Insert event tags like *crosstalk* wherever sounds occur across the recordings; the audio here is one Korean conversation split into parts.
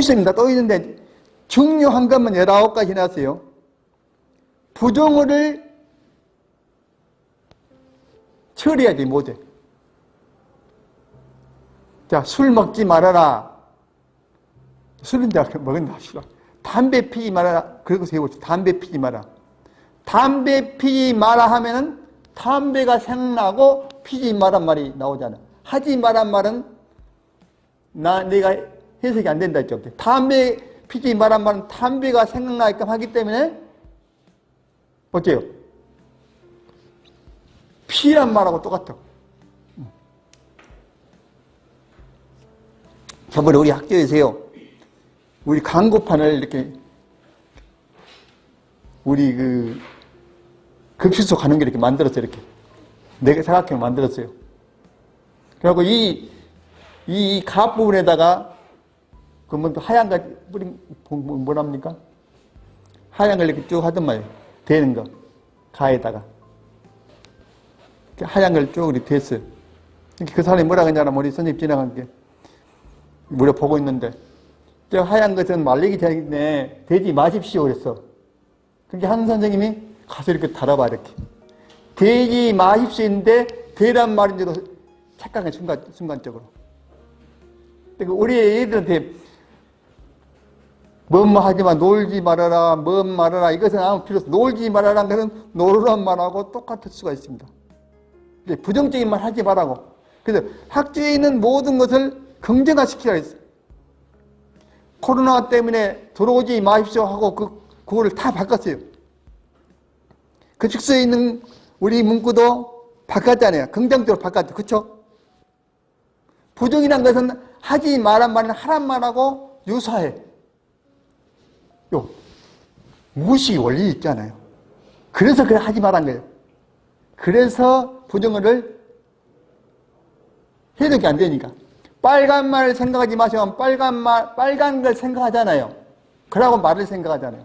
있습니다. 또 있는데 중요한 것만 19가지 해놨어요. 부정어를 처리해야지 못해. 자, 술 먹지 말아라. 술은 다 먹은다 합시다. 담배 피지 말아라. 그리고 세워봅시다. 담배 피지 마라. 담배 피지 마라 하면은 담배가 생각나고 피지 마란 말이 나오잖아. 하지 마란 말은 나, 내가 해석이 안 된다 했죠. 담배 피지 마란 말은 담배가 생각나게끔 하기 때문에 어째요? 피란 말하고 똑같아. 저번에 우리 학교에서요, 우리 광고판을 이렇게, 우리 그, 급식소 가는 게 이렇게 만들었어요, 이렇게. 네개 사각형을 만들었어요. 그리고 이, 이갑 부분에다가, 그러면 또 하얀 거 뿌린, 뭐- 뭐- 뭐랍니까? 하얀 걸 이렇게 쭉 하던 말이에요. 되는 거. 가에다가. 하얀 걸 쭉 이렇게 됐어요. 이렇게 그 사람이 뭐라 그러냐면 우리 선생님 지나간 게, 무려 보고 있는데, 저 하얀 것은 말리기 전에 되지 마십시오 그랬어. 그게 한 선생님이 가서 이렇게 달아봐, 이렇게. 되지 마십시오인데, 되란 말인지도 착각해, 순간, 순간적으로. 그러니까 우리 애들한테, 뭐뭐 하지 마, 놀지 말아라, 뭐 말아라, 이것은 아무 필요 없어. 놀지 말아라, 것은 놀으란 말하고 똑같을 수가 있습니다. 부정적인 말 하지 말라고. 그래서 학교에 있는 모든 것을 긍정화 시키라 했어요. 코로나 때문에 들어오지 마십시오 하고 그, 그거를 다 바꿨어요. 그 축소에 있는 우리 문구도 바꿨잖아요. 긍정적으로 바꿨죠. 그쵸? 부정이란 것은 하지 말란 말은 하란 말하고 유사해. 요, 무시 원리 있잖아요. 그래서 그래 하지 말란 거예요. 그래서 부정어를 해석이 안 되니까. 빨간 말 생각하지 마시면 빨간 말, 빨간 걸 생각하잖아요. 그러고 말을 생각하잖아요.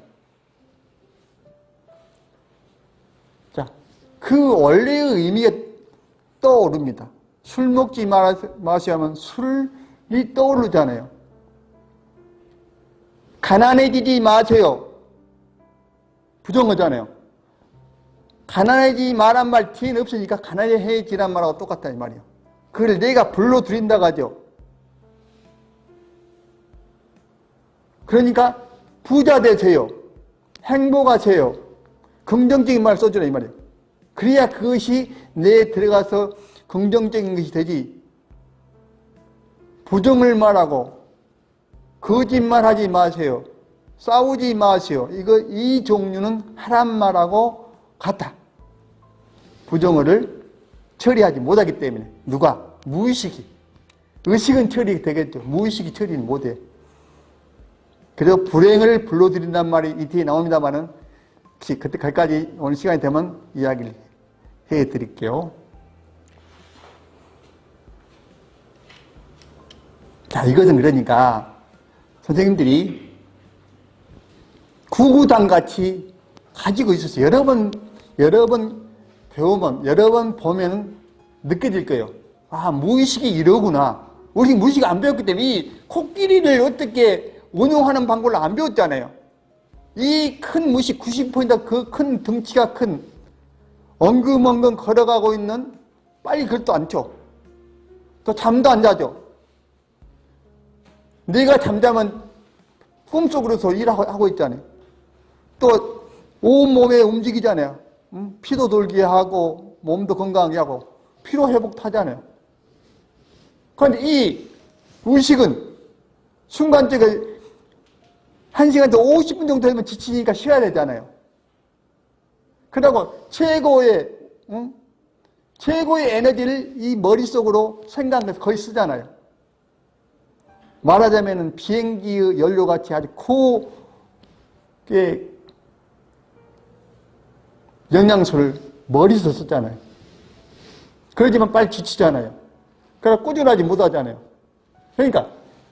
자, 그 원래의 의미가 떠오릅니다. 술 먹지 마- 마시면 술이 떠오르잖아요. 가난해지지 마세요. 부정어잖아요. 가난해지지 말란 말 뒤에는 없으니까 가난해지란 말하고 똑같다 이 말이에요. 그걸 내가 불러드린다고 하죠. 그러니까 부자 되세요. 행복하세요. 긍정적인 말 써주라 이 말이에요. 그래야 그것이 내 들어가서 긍정적인 것이 되지. 부정을 말하고 거짓말하지 마세요. 싸우지 마세요. 이거 이 종류는 하란 말하고 같아. 부정어를 처리하지 못하기 때문에 누가 무의식이 의식은 처리 되겠죠. 무의식이 처리는 못해. 그래서 불행을 불러들인단 말이 이 뒤에 나옵니다만은 그때 갈까지 오늘 시간이 되면 이야기를 해 드릴게요. 자, 이것은 그러니까 선생님들이 구구단 같이 가지고 있었어요. 여러 번, 여러 번 배우면, 여러 번 보면 느껴질 거예요. 아, 무의식이 이러구나. 우리 무의식 안 배웠기 때문에 이 코끼리를 어떻게 운용하는 방법을 안 배웠잖아요. 이 큰 무식, 90포인트 그큰 덩치가 큰 엉금엉금 걸어가고 있는 빨리 그것도 않죠. 또 잠도 안 자죠. 네가 잠자면 꿈속으로서 일하고 하고 있잖아요. 또 온몸에 움직이잖아요. 음? 피도 돌게 하고 몸도 건강하게 하고 피로 회복도 하잖아요. 그런데 이 의식은 순간적으로 1시간에서 50분 정도 되면 지치니까 쉬어야 되잖아요. 그러고 최고의 응? 최고의 에너지를 이 머릿속으로 생각해서 거의 쓰잖아요. 말하자면 비행기의 연료같이 아주 고게 영양소를 머리에서 쓰잖아요. 그러지만 빨리 지치잖아요. 그러나 꾸준하지 못하잖아요. 그러니까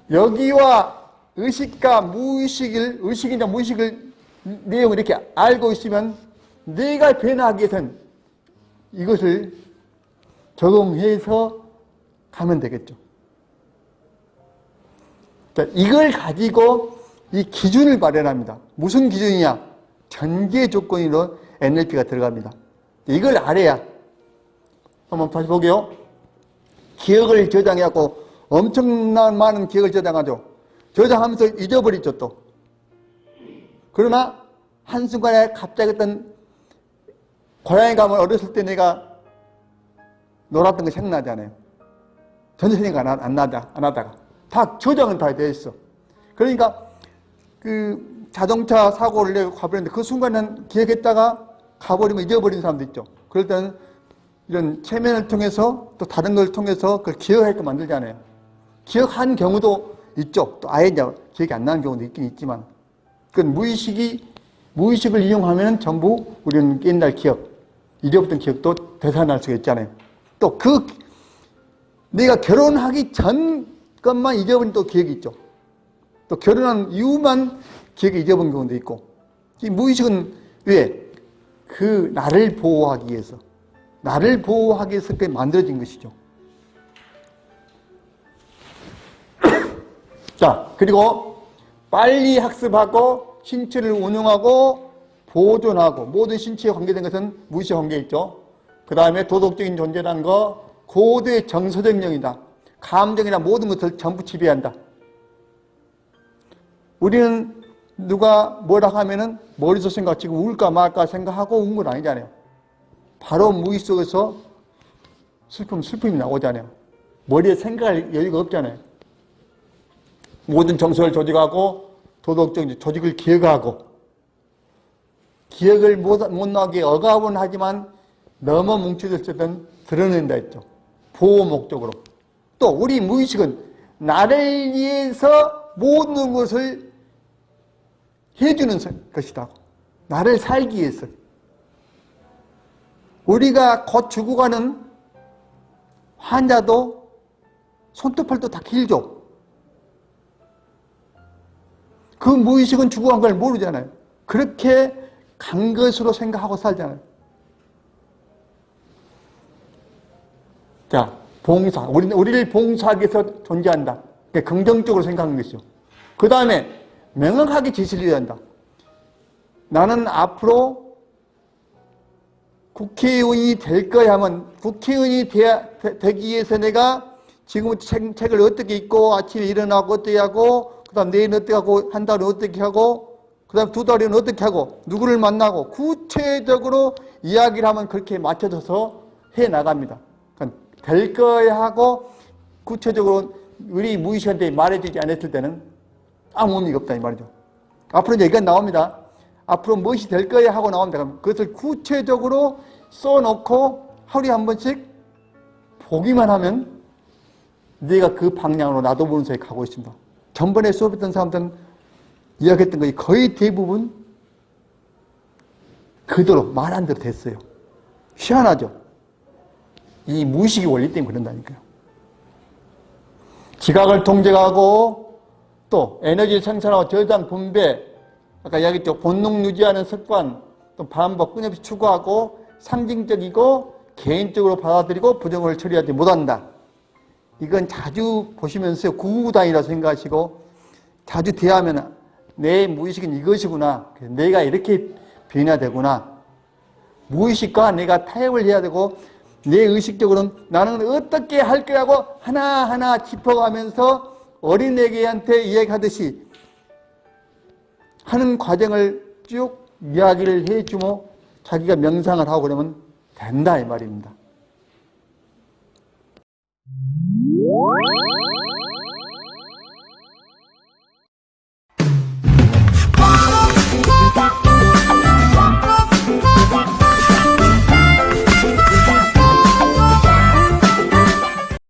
여기와 의식과 무의식을 의식이나 무의식을 내용을 이렇게 알고 있으면 내가 변화하기 위해서는 이것을 적용해서 가면 되겠죠. 자, 이걸 가지고 이 기준을 마련합니다. 무슨 기준이냐? 전제 조건으로 NLP가 들어갑니다. 이걸 알아야 한번 다시 보게요. 기억을 저장해갖고 엄청난 많은 기억을 저장하죠. 저장하면서 잊어버리죠 또. 그러나 한순간에 갑자기 어떤 고향에 가면 어렸을 때 내가 놀았던 거 생각나잖아요. 전혀 생각 안, 하- 안 나다, 안 하다가. 다 저장은 다 돼 있어. 그러니까 그 자동차 사고를 내고 가버렸는데 그 순간은 기억했다가 가버리면 잊어버린 사람도 있죠. 그럴 때는 이런 체면을 통해서 또 다른 걸 통해서 그걸 기억하게 만들잖아요. 기억한 경우도 있죠. 또 아예 이제 기억이 안 나는 경우도 있긴 있지만. 그건 무의식이, 무의식을 이용하면 전부 우리는 옛날 기억, 잊어버렸던 기억도 되살아날 수가 있잖아요. 또 그, 내가 결혼하기 전 것만 잊어버린 또 기억이 있죠. 또 결혼한 이후만 기억이 잊어버린 경우도 있고. 이 무의식은 왜? 그 나를 보호하기 위해서. 나를 보호하기 위해서 만들어진 것이죠. *coughs* 자, 그리고 빨리 학습하고 신체를 운용하고 보존하고 모든 신체에 관계된 것은 무의식 관계 있죠. 그 다음에 도덕적인 존재라는 거 고도의 정서적 영이다. 감정이나 모든 것을 전부 지배한다. 우리는 누가 뭐라 하면은 머릿속 생각 지금 울까 말까 생각하고 운 건 아니잖아요. 바로 무의식 속에서 슬픔, 슬픔이 나오잖아요. 머리에 생각할 여유가 없잖아요. 모든 정서를 조직하고 도덕적 조직을 기억하고 기억을 못, 못 나게 억압은 하지만 너무 뭉쳐졌을 때는 드러낸다 했죠. 보호 목적으로. 또 우리 무의식은 나를 위해서 모든 것을 해주는 것이다. 나를 살기 위해서. 우리가 곧 죽어가는 환자도 손톱 팔도 다 길죠. 그 무의식은 죽어간 걸 모르잖아요. 그렇게 간 것으로 생각하고 살잖아요. 자, 봉사. 우리는 우리를 봉사하기 위해서 존재한다. 그게 긍정적으로 생각하는 것이죠. 그 다음에 명확하게 지시를 한다. 나는 앞으로 국회의원이 될 거야 하면 국회의원이 되, 되, 기 위해서 내가 지금부터 책, 책을 어떻게 읽고 아침에 일어나고 어떻게 하고 그 다음 내일 어떻게 하고 한 달은 어떻게 하고 그 다음 두 달은 어떻게 하고 누구를 만나고 구체적으로 이야기를 하면 그렇게 맞춰져서 해 나갑니다. 될 거야 하고 구체적으로 우리 무의식한테 말해주지 않았을 때는 아무 의미가 없다 이 말이죠. 앞으로 이건 나옵니다. 앞으로 무엇이 될 거야 하고 나옵니다. 그것을 구체적으로 써놓고 하루에 한 번씩 보기만 하면 네가 그 방향으로 나도 모르는 사이에 가고 있습니다. 전번에 수업했던 사람들은 이야기했던 것이 거의 대부분 그대로 말한 대로 됐어요. 희한하죠? 이 무의식이 원리 때문에 그런다니까요. 지각을 통제하고 또 에너지 생산하고 저장 분배 아까 이야기했죠. 본능 유지하는 습관 또 반복 끊임없이 추구하고 상징적이고 개인적으로 받아들이고 부정을 처리하지 못한다. 이건 자주 보시면서 구구단이라 생각하시고 자주 대하면 내 무의식은 이것이구나. 내가 이렇게 변화되구나. 무의식과 내가 타협을 해야 되고 내 의식적으로는 나는 어떻게 할 거라고 하나하나 짚어가면서 어린애기한테 이야기하듯이 하는 과정을 쭉 이야기를 해주면 자기가 명상을 하고 그러면 된다 이 말입니다.